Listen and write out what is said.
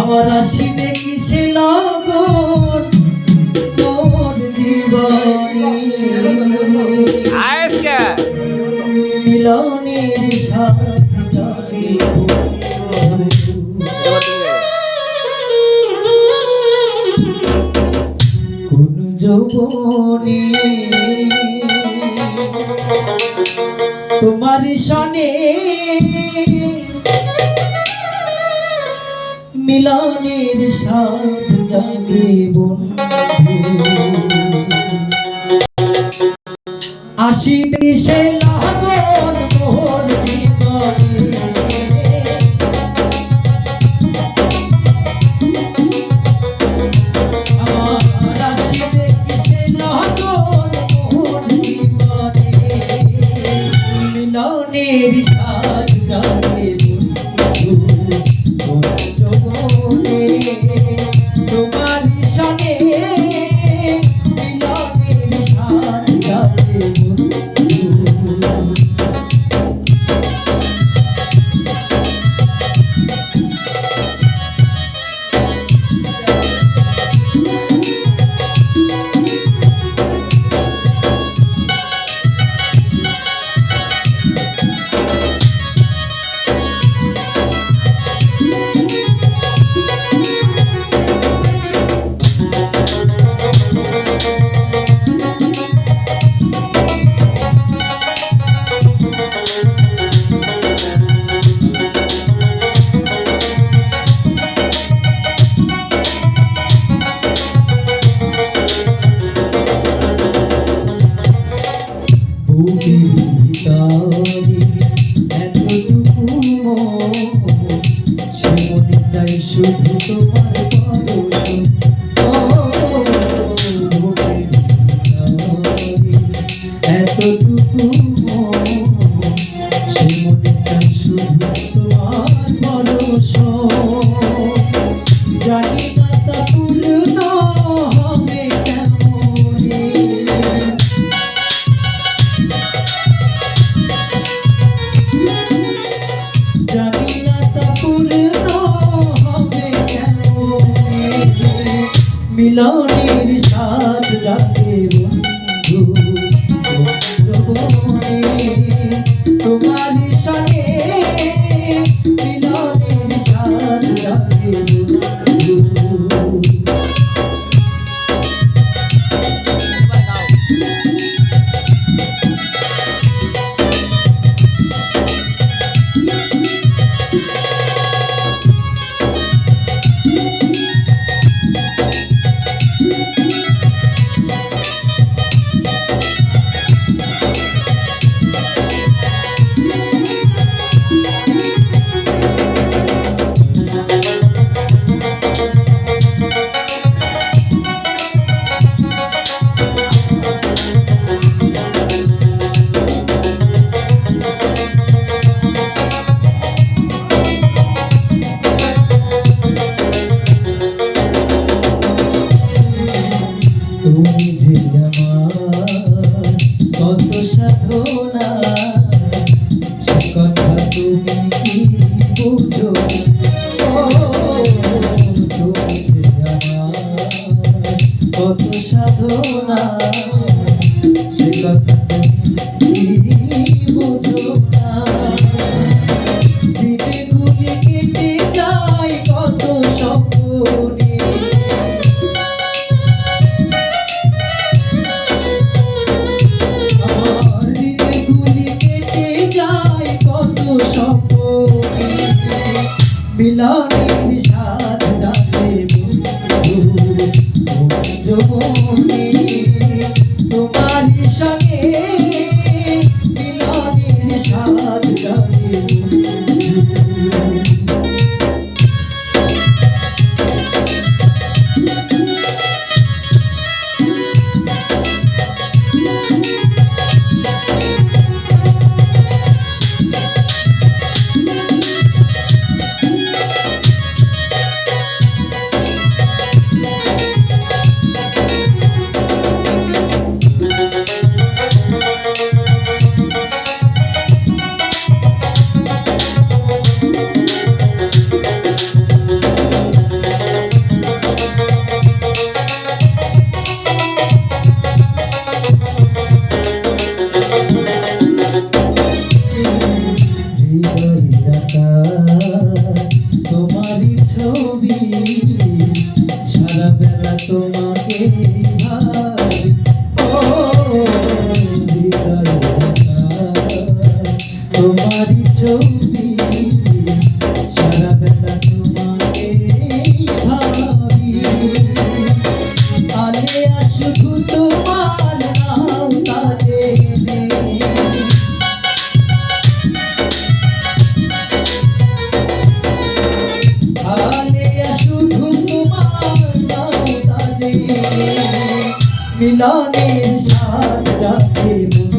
আমার আসিবে কি সে লগন তোর জীবনী কোন যৌবনী আমার মিলনের সাথ জাগে বন্ধু। looking down মিলনের সাথ যাতে বন্ধু সাধনা সে কথা তুমি কি বুঝো কত সাধনা সে কথা Oh. তোমারই ছবি সারা বেলা তোমাকে তোমারই ছবি। সাথ যাতে